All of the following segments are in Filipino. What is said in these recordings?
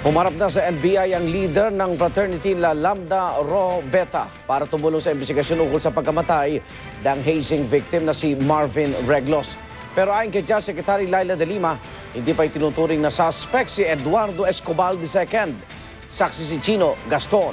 Umarap na sa NBI ang leader ng fraternity La Lambda Rho Beta para tumulong sa investigasyon ukol sa pagkamatay ng hazing victim na si Marvin Reglos. Pero ayon kay Jazz Secretary Laila de Lima, hindi pa itinuturing na suspect si Eduardo Escobar II. Saksi si Chino Gaston.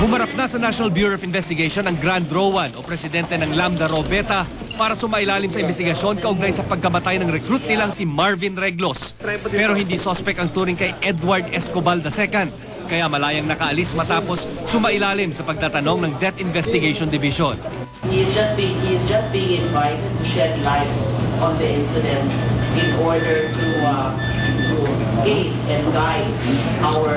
Humarap na sa National Bureau of Investigation ang Grand Rowan o presidente ng Lambda Rho Beta para sumailalim sa investigasyon kaugnay sa pagkamatay ng recruit nilang si Marvin Reglos. Pero hindi suspect ang turing kay Edward Escobar II. Kaya malayang nakaalis matapos sumailalim sa pagtatanong ng Death Investigation Division. He is just being he is just being invited to shed light on the incident in order to uh, aid and guide our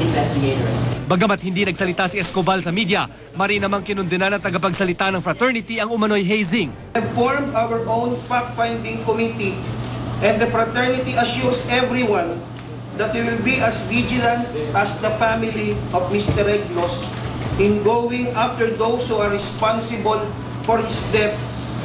investigators. Bagamat hindi nagsalita si Escobar sa media, mari namang kinundina ng tagapagsalita ng fraternity ang umano'y hazing. have formed our own fact-finding committee and the fraternity assures everyone that we will be as vigilant as the family of Mr. Reglos in going after those who are responsible for his death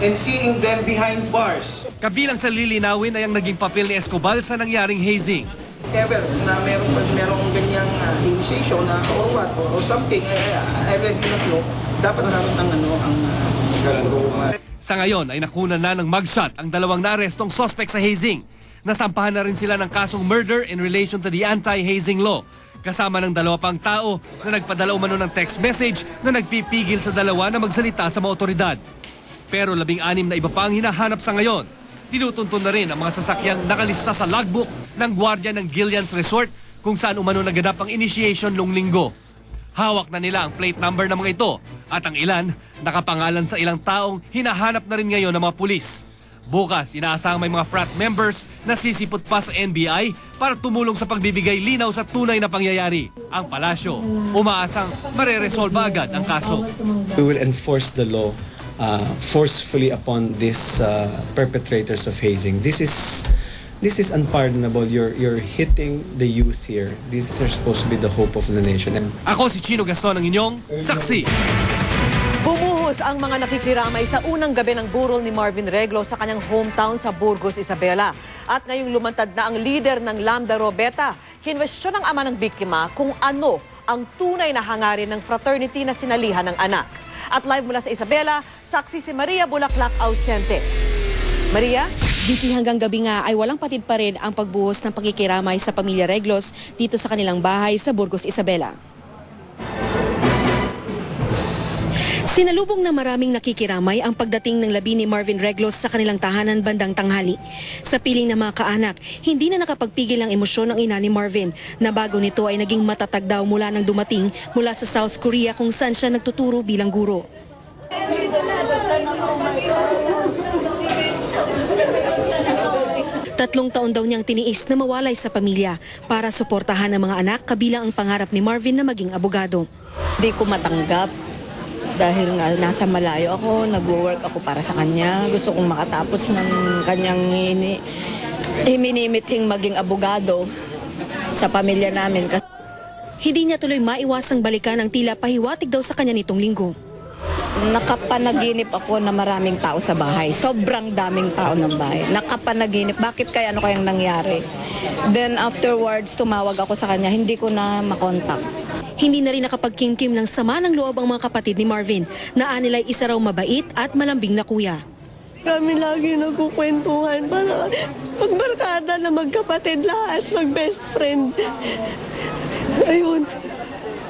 and seeing them behind bars. Kabilang sa lilinawin ay ang naging papel ni Escobar sa nangyaring hazing. Ever na merong, merong ganyang uh, initiation na or what or, or something, eh, I really don't know, dapat naroon ang ano, ang uh, Sa ngayon ay nakunan na ng mugshot ang dalawang naarestong suspect sa hazing. Nasampahan na rin sila ng kasong murder in relation to the anti-hazing law. Kasama ng dalawa pang tao na nagpadala umano ng text message na nagpipigil sa dalawa na magsalita sa mga otoridad. Pero labing-anim na iba pa ang hinahanap sa ngayon. Tinutuntun na rin ang mga sasakyang nakalista sa logbook ng gwardiya ng Gillian's Resort kung saan umano naganap ang initiation nung linggo. Hawak na nila ang plate number ng mga ito at ang ilan nakapangalan sa ilang taong hinahanap na rin ngayon ng mga pulis. Bukas, inaasahang may mga frat members na sisipot pa sa NBI para tumulong sa pagbibigay linaw sa tunay na pangyayari. Ang palasyo, umaasang mareresolba agad ang kaso. We will enforce the law uh, forcefully upon these uh, perpetrators of hazing. This is this is unpardonable. You're you're hitting the youth here. These are supposed to be the hope of the nation. And Ako si Chino Gaston ang inyong saksi. Bumuhos ang mga nakikiramay sa unang gabi ng burol ni Marvin Reglo sa kanyang hometown sa Burgos, Isabela. At ngayong lumantad na ang leader ng Lambda Robeta, kinwestiyon ng ama ng biktima kung ano ang tunay na hangarin ng fraternity na sinalihan ng anak. At live mula sa Isabela, saksi si Maria Bulaklak Ausente. Maria? Diki hanggang gabi nga ay walang patid pa rin ang pagbuhos ng pagkikiramay sa pamilya Reglos dito sa kanilang bahay sa Burgos, Isabela. Sinalubong na maraming nakikiramay ang pagdating ng labi ni Marvin Reglos sa kanilang tahanan bandang tanghali. Sa piling ng mga kaanak, hindi na nakapagpigil ang emosyon ng ina ni Marvin na bago nito ay naging matatag daw mula nang dumating mula sa South Korea kung saan siya nagtuturo bilang guro. Tatlong taon daw niyang tiniis na mawalay sa pamilya para suportahan ang mga anak kabilang ang pangarap ni Marvin na maging abogado. Hindi ko matanggap dahil nga nasa malayo ako, nag-work ako para sa kanya. Gusto kong makatapos ng kanyang ini iminimiting maging abogado sa pamilya namin. Kasi Hindi niya tuloy maiwasang balikan ang tila pahiwatig daw sa kanya nitong linggo. Nakapanaginip ako na maraming tao sa bahay. Sobrang daming tao ng bahay. Nakapanaginip. Bakit kaya ano kayang nangyari? Then afterwards, tumawag ako sa kanya. Hindi ko na makontak. Hindi na rin nakapagkimkim ng sama ng loob ang mga kapatid ni Marvin na anilay isa raw mabait at malambing na kuya. Kami lagi nagkukwentuhan para magbarkada na magkapatid lahat, mag-best friend. Ayun.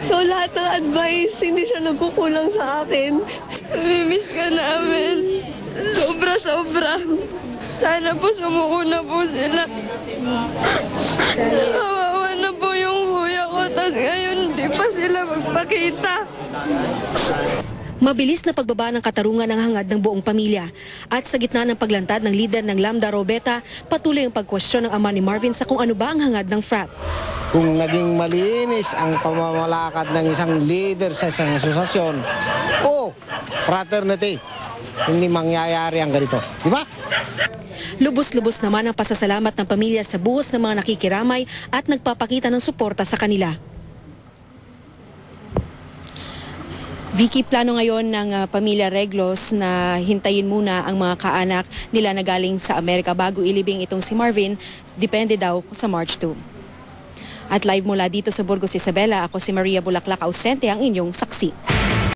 So lahat ng advice, hindi siya nagkukulang sa akin. Namimiss ka namin. Sobra-sobra. Sana po sumuko na po sila. Kawawa na po yung kuya ko, tapos ngayon hindi pa sila magpakita. Mabilis na pagbaba ng katarungan ng hangad ng buong pamilya. At sa gitna ng paglantad ng lider ng Lambda Robeta, patuloy ang pagkwestiyon ng ama ni Marvin sa kung ano ba ang hangad ng frat. kung naging malinis ang pamamalakad ng isang leader sa isang asosasyon o fraternity, hindi mangyayari ang ganito. Di ba? Lubos-lubos naman ang pasasalamat ng pamilya sa buhos ng mga nakikiramay at nagpapakita ng suporta sa kanila. Vicky, plano ngayon ng ah, pamilya Reglos na hintayin muna ang mga kaanak nila na galing sa Amerika bago ilibing itong si Marvin. Depende daw sa March 2. At live mula dito sa Burgos Isabela, ako si Maria Bulaklak Ausente, ang inyong saksi.